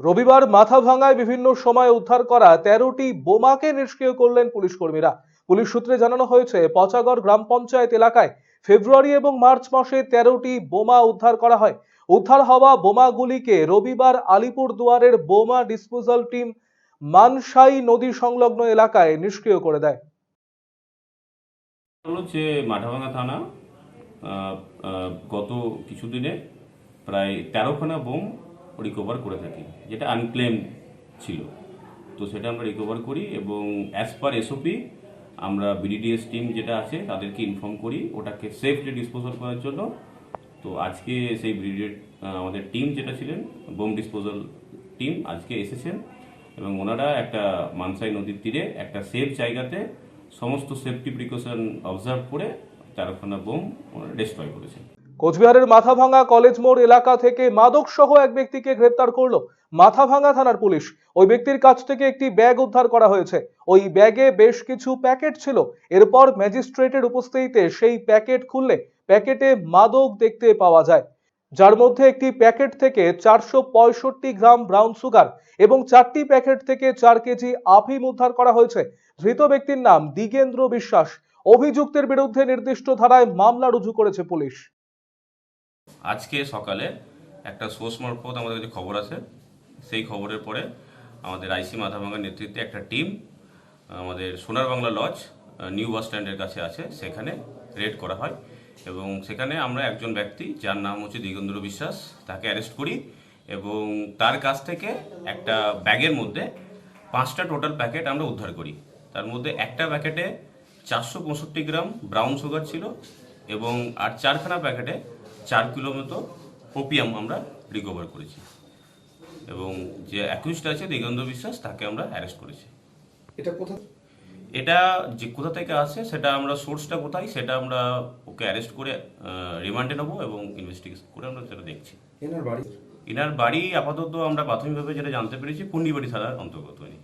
রবিবার মাথা ভাঙায় বিভিন্ন সময় উদ্ধার করা তেরোটি বোমাকে নিষ্ক্রিয় করলেন পুলিশ কর্মীরা। পুলিশ সূত্রে জানানো হয়েছে, পচাগড় গ্রাম পঞ্চায়েত এলাকায় ফেব্রুয়ারি এবং মার্চ মাসে তেরোটি বোমা উদ্ধার করা হয়। উদ্ধার হওয়া বোমাগুলিকে রবিবার আলিপুর দুয়ারের বোমা ডিসপোজাল টিম মানসাই নদী সংলগ্ন এলাকায় নিষ্ক্রিয় করে দেয়। যে মাঠাভাঙা থানা গত কিছুদিনে প্রায় তেরোখানা বোম রিকভার করে থাকি, যেটা আনক্লেম ছিল। তো সেটা আমরা রিকভার করি এবং অ্যাজ পার এসওপি আমরা বিডিডিএস টিম যেটা আছে তাদেরকে ইনফর্ম করি, ওটাকে সেফলি ডিসপোজাল করার জন্য। তো আজকে সেই বিডিডিএ আমাদের টিম যেটা ছিলেন বোম ডিসপোজাল টিম আজকে এসেছেন এবং ওনারা একটা মানসাই নদীর তীরে একটা সেফ জায়গাতে সমস্ত সেফটি প্রিকশন অবজার্ভ করে তেরোখানা বোম ওনারা ডিস্ট্রয় করেছেন। কোচবিহারের মাথাভাঙ্গা কলেজ মোড় এলাকা থেকে মাদক সহ এক ব্যক্তিকে গ্রেপ্তার করল মাথাভাঙ্গা থানার পুলিশ। ওই ব্যক্তির কাছ থেকে একটি ব্যাগ উদ্ধার করা হয়েছে। ওই ব্যাগে বেশ কিছু প্যাকেট ছিল। এরপর ম্যাজিস্ট্রেটের উপস্থিতিতে সেই প্যাকেট খুললে প্যাকেটে মাদক দেখতে পাওয়া যায়। যার মধ্যে একটি প্যাকেট থেকে চারশো পঁয়ষট্টি গ্রাম ব্রাউন সুগার এবং চারটি প্যাকেট থেকে চার কেজি আফিম উদ্ধার করা হয়েছে। ধৃত ব্যক্তির নাম দিগেন্দ্র বিশ্বাস। অভিযুক্তের বিরুদ্ধে নির্দিষ্ট ধারায় মামলা রুজু করেছে পুলিশ। আজকে সকালে একটা সোর্স মারফত আমাদের কাছে খবর আছে। সেই খবরের পরে আমাদের আইসি মাথাভাঙ্গার নেতৃত্বে একটা টিম, আমাদের সোনার বাংলা লজ নিউ বাস স্ট্যান্ডের কাছে আছে। সেখানে রেড করা হয় এবং সেখানে আমরা একজন ব্যক্তি, যার নাম হচ্ছে দিগেন্দ্র বিশ্বাস, তাকে অ্যারেস্ট করি এবং তার কাছ থেকে একটা ব্যাগের মধ্যে পাঁচটা টোটাল প্যাকেট আমরা উদ্ধার করি। তার মধ্যে একটা প্যাকেটে চারশো পঁয়ষট্টি গ্রাম ব্রাউন সুগার ছিল এবং আর চারখানা প্যাকেটে চার কিলো মতো ওপিয়াম আমরা রিকভার করেছি। এবং যে অ্যাকিউজড আছে দিগন্ধ বিশ্বাস তাকে আমরা অ্যারেস্ট করেছি। এটা কোথায় এটা যে কোথা থেকে আসে সেটা আমরা সোর্সটা কোথায় সেটা আমরা ওকে অ্যারেস্ট করে রিমান্ডে নেব এবং ইনভেস্টিগেশন করে আমরা সেটা দেখছি। এনার বাড়ি? এনার বাড়ি আপাতত আমরা প্রাথমিকভাবে যেটা জানতে পেরেছি পুন্ডিবাড়ি থানার অন্তর্গত ইনি।